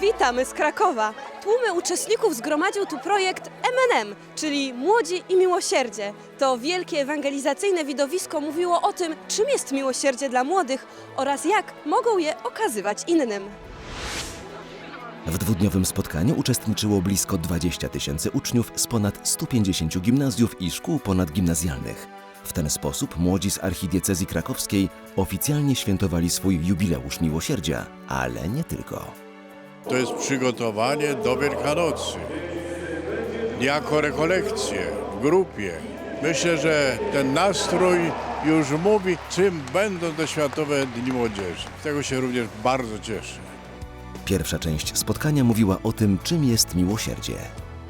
Witamy z Krakowa. Tłumy uczestników zgromadził tu projekt MNM, czyli Młodzi i Miłosierdzie. To wielkie ewangelizacyjne widowisko mówiło o tym, czym jest miłosierdzie dla młodych oraz jak mogą je okazywać innym. W dwudniowym spotkaniu uczestniczyło blisko 20 tysięcy uczniów z ponad 150 gimnazjów i szkół ponadgimnazjalnych. W ten sposób młodzi z archidiecezji krakowskiej oficjalnie świętowali swój jubileusz miłosierdzia, ale nie tylko. To jest przygotowanie do Wielkanocy. Jako rekolekcje w grupie. Myślę, że ten nastrój już mówi, czym będą te Światowe Dni Młodzieży. Z tego się również bardzo cieszę. Pierwsza część spotkania mówiła o tym, czym jest miłosierdzie.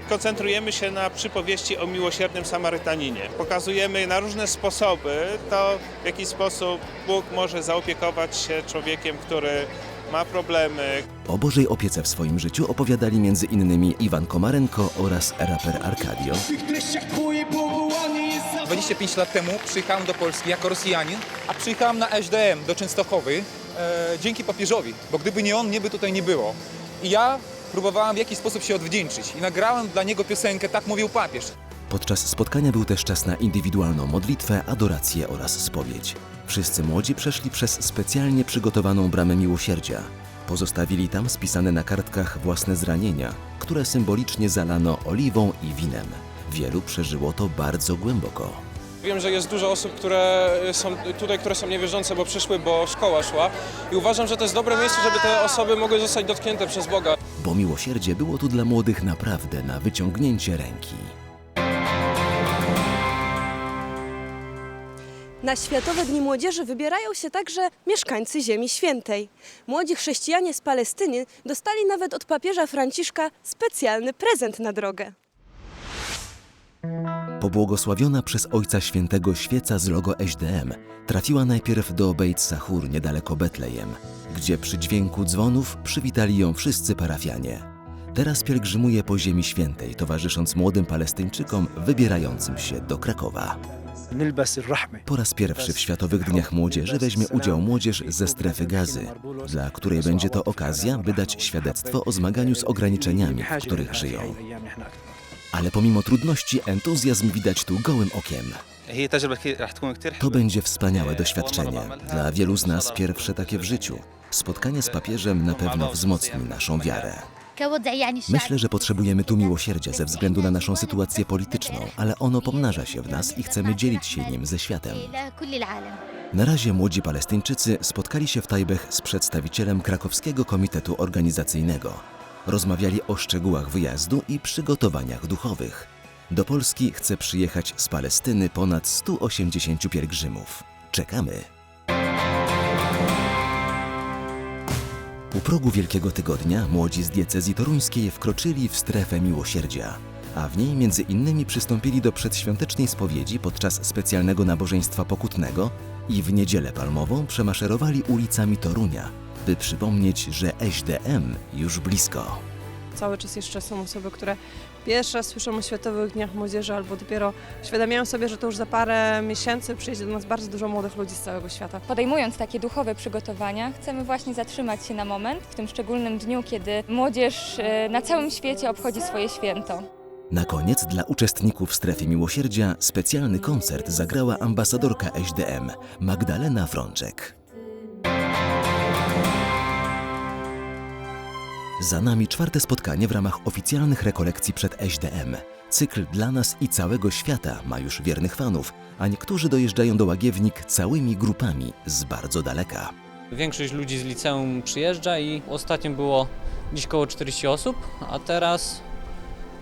Koncentrujemy się na przypowieści o miłosiernym Samarytaninie. Pokazujemy na różne sposoby to, w jaki sposób Bóg może zaopiekować się człowiekiem, który ma problemy, O Bożej opiece w swoim życiu opowiadali między innymi Iwan Komarenko oraz raper Arkadio, tych treściach twoje powołanie jest za 25 lat temu przyjechałem do Polski jako Rosjanin, a przyjechałem na SDM do Częstochowy e, dzięki papieżowi, bo gdyby nie on, nie by tutaj nie było. I ja próbowałem w jakiś sposób się odwdzięczyć i nagrałem dla niego piosenkę Tak mówił papież. Podczas spotkania był też czas na indywidualną modlitwę, adorację oraz spowiedź. Wszyscy młodzi przeszli przez specjalnie przygotowaną bramę miłosierdzia. Pozostawili tam spisane na kartkach własne zranienia, które symbolicznie zalano oliwą i winem. Wielu przeżyło to bardzo głęboko. Wiem, że jest dużo osób, które są tutaj, które są niewierzące, bo przyszły, bo szkoła szła i uważam, że to jest dobre miejsce, żeby te osoby mogły zostać dotknięte przez Boga. Bo miłosierdzie było tu dla młodych naprawdę na wyciągnięcie ręki. Na Światowe Dni Młodzieży wybierają się także mieszkańcy Ziemi Świętej. Młodzi chrześcijanie z Palestyny dostali nawet od papieża Franciszka specjalny prezent na drogę. Pobłogosławiona przez Ojca Świętego świeca z logo SDM trafiła najpierw do Beit Sahur niedaleko Betlejem, gdzie przy dźwięku dzwonów przywitali ją wszyscy parafianie. Teraz pielgrzymuje po Ziemi Świętej, towarzysząc młodym Palestyńczykom wybierającym się do Krakowa. Po raz pierwszy w Światowych Dniach Młodzieży weźmie udział młodzież ze strefy gazy, dla której będzie to okazja, by dać świadectwo o zmaganiu z ograniczeniami, w których żyją. Ale pomimo trudności entuzjazm widać tu gołym okiem. To będzie wspaniałe doświadczenie. Dla wielu z nas pierwsze takie w życiu. Spotkanie z papieżem na pewno wzmocni naszą wiarę. Myślę, że potrzebujemy tu miłosierdzia ze względu na naszą sytuację polityczną, ale ono pomnaża się w nas i chcemy dzielić się nim ze światem. Na razie młodzi Palestyńczycy spotkali się w Tajbech z przedstawicielem krakowskiego komitetu organizacyjnego. Rozmawiali o szczegółach wyjazdu i przygotowaniach duchowych. Do Polski chce przyjechać z Palestyny ponad 180 pielgrzymów. Czekamy. U progu Wielkiego Tygodnia młodzi z diecezji toruńskiej wkroczyli w strefę miłosierdzia, a w niej między innymi przystąpili do przedświątecznej spowiedzi podczas specjalnego nabożeństwa pokutnego i w niedzielę palmową przemaszerowali ulicami Torunia, by przypomnieć, że SDM już blisko. Cały czas jeszcze są osoby, które pierwszy raz słyszą o Światowych Dniach Młodzieży albo dopiero uświadamiają sobie, że to już za parę miesięcy przyjedzie do nas bardzo dużo młodych ludzi z całego świata. Podejmując takie duchowe przygotowania, chcemy właśnie zatrzymać się na moment w tym szczególnym dniu, kiedy młodzież e, na całym świecie obchodzi swoje święto. Na koniec dla uczestników strefy miłosierdzia specjalny koncert zagrała ambasadorka SDM Magdalena Frączek. Za nami czwarte spotkanie w ramach oficjalnych rekolekcji przed SDM. Cykl dla nas i całego świata ma już wiernych fanów, a niektórzy dojeżdżają do Łagiewnik całymi grupami z bardzo daleka. Większość ludzi z liceum przyjeżdża i ostatnio było dziś około 40 osób, a teraz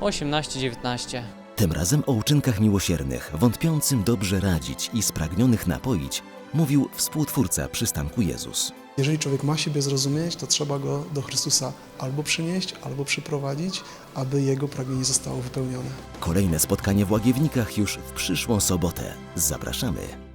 18-19. Tym razem o uczynkach miłosiernych, wątpiącym dobrze radzić i spragnionych napoić, mówił współtwórca przystanku Jezus. Jeżeli człowiek ma siebie zrozumieć, to trzeba go do Chrystusa albo przynieść, albo przyprowadzić, aby jego pragnienie zostało wypełnione. Kolejne spotkanie w Łagiewnikach już w przyszłą sobotę. Zapraszamy.